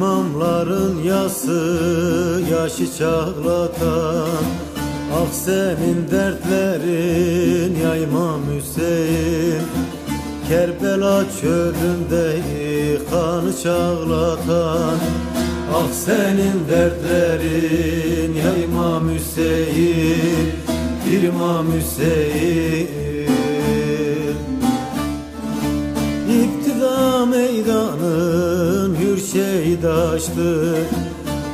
Yolların yası yaşı çağlatan. Ah senin dertlerin ya İmam Hüseyin. Kerbela çölünde kanı çağlatan. Ah senin dertlerin ya İmam Hüseyin. İmam Hüseyin. İptida meydanın hür şeydaştı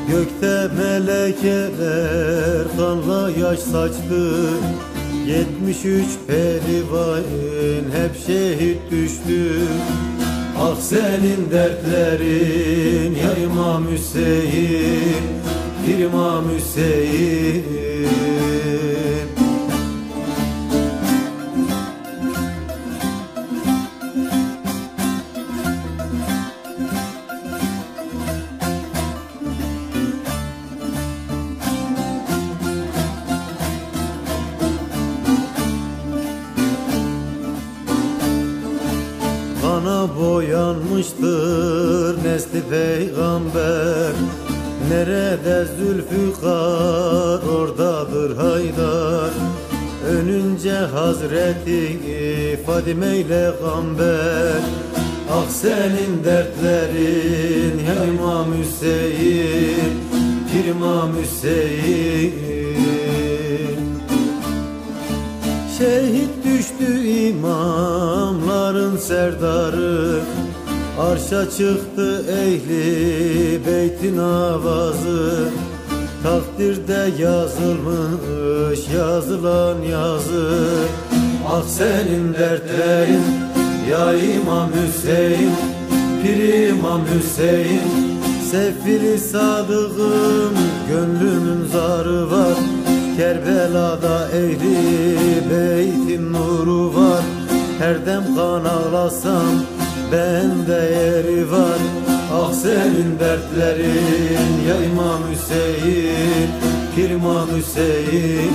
Gökte melekeler kanla yaş saçtı. 73 perivayn hep şehit düştü. Ah senin dertlerin ya İmam Hüseyin İmam Hüseyin boyanmıştır nesli peygamber. Nerede Zülfikar oradadır Haydar. Önünce Hazreti Fadime ile Gamber. Ah senin dertlerin ya İmam Hüseyin İmam Hüseyin. Şehit düştü imamların serdarı. Arşa çıktı ehli beytin avazı. Takdirde yazılmış yazılan yazı. Ah senin dertlerin ya İmam Hüseyin Pir İmam Hüseyin. Sefili sadığım gönlümün zarı var. Kerbela'da ehli beytin nuru var Her dem kan ağlasam bende yeri var. Ah senin dertlerin ya İmam Hüseyin Pir İmam Hüseyin